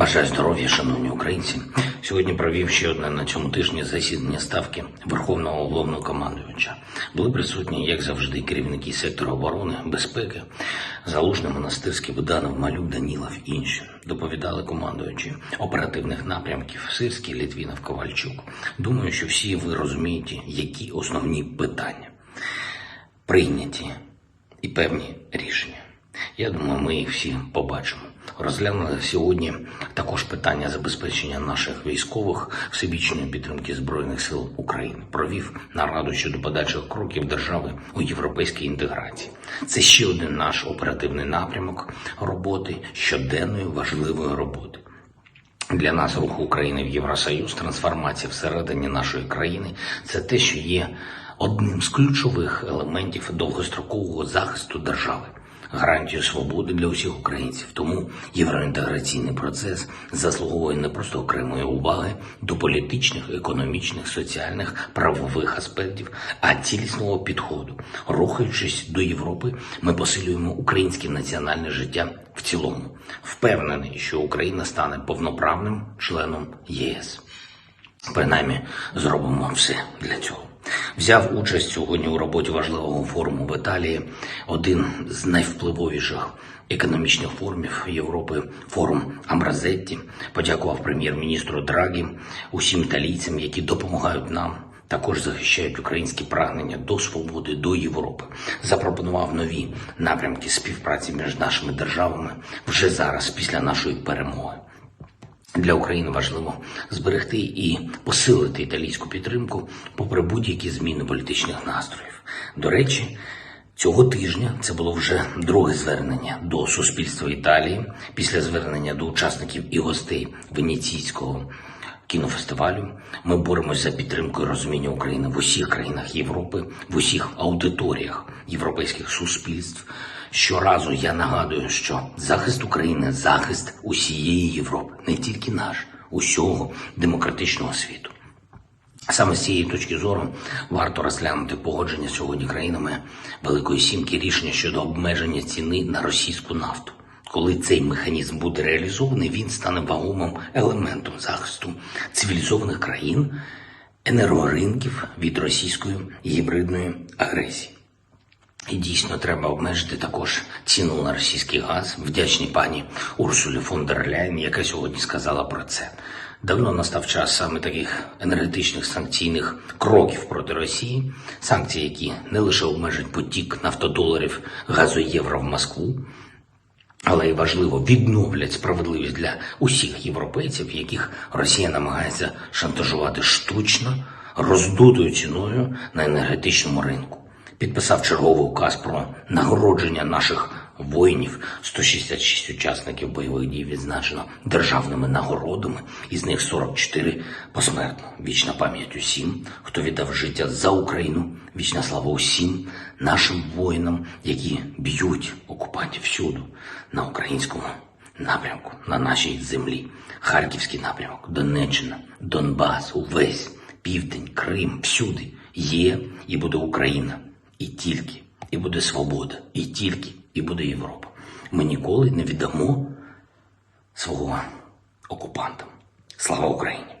Бажаю здоров'я, шановні українці. Сьогодні провів ще одне на цьому тижні засідання ставки Верховного головнокомандуюча. Були присутні, як завжди, керівники сектору оборони, безпеки, Залужний, Монастирський, Буданов, Малюк, Данілов, інші. Доповідали командуючі оперативних напрямків Сирський, Літвінов, Ковальчук. Думаю, що всі ви розумієте, які основні питання прийняті і певні рішення. Я думаю, ми їх всі побачимо. Розглянули сьогодні також питання забезпечення наших військових всебічної підтримки Збройних сил України. Провів нараду щодо подальших кроків держави у європейській інтеграції. Це ще один наш оперативний напрямок роботи щоденної важливої роботи. Для нас рух України в Євросоюз, трансформація всередині нашої країни це те, що є одним з ключових елементів довгострокового захисту держави, гарантію свободи для усіх українців. Тому євроінтеграційний процес заслуговує не просто окремої уваги до політичних, економічних, соціальних, правових аспектів, а цілісного підходу. Рухаючись до Європи, ми посилюємо українське національне життя в цілому. Впевнений, що Україна стане повноправним членом ЄС. Принаймні, зробимо все для цього. Взяв участь сьогодні у роботі важливого форуму в Італії, один з найвпливовіших економічних форумів Європи, форум Амбразетті. Подякував прем'єр-міністру Драгі, усім італійцям, які допомагають нам. Також захищають українські прагнення до свободи, до Європи. Запропонував нові напрямки співпраці між нашими державами вже зараз, після нашої перемоги. Для України важливо зберегти і посилити італійську підтримку попри будь-які зміни політичних настроїв. До речі, цього тижня це було вже друге звернення до суспільства Італії після звернення до учасників і гостей Венеційського кінофестивалю. Ми боремось за підтримку і розуміння України в усіх країнах Європи, в усіх аудиторіях європейських суспільств. Щоразу я нагадую, що захист України захист усієї Європи, не тільки наш, усього демократичного світу. Саме з цієї точки зору варто розглянути погодження сьогодні країнами Великої Сімки рішення щодо обмеження ціни на російську нафту. Коли цей механізм буде реалізований, він стане вагомим елементом захисту цивілізованих країн, енергоринків від російської гібридної агресії. І дійсно треба обмежити також ціну на російський газ. Вдячні пані Урсулі фон дер Ляйн, яка сьогодні сказала про це. Давно настав час саме таких енергетичних санкційних кроків проти Росії, санкції, які не лише обмежать потік нафтодоларів газу євро в Москву, але й важливо відновлять справедливість для усіх європейців, яких Росія намагається шантажувати штучно, роздутою ціною на енергетичному ринку. Підписав черговий указ про нагородження наших воїнів. 166 учасників бойових дій відзначено державними нагородами, із них 44 посмертно. Вічна пам'ять усім, хто віддав життя за Україну. Вічна слава усім нашим воїнам, які б'ють окупантів всюду на українському напрямку, на нашій землі. Харківський напрямок, Донеччина, Донбас, увесь південь, Крим, всюди є і буде Україна. І тільки, і буде свобода, і тільки, і буде Європа. Ми ніколи не віддамо свого окупантам. Слава Україні!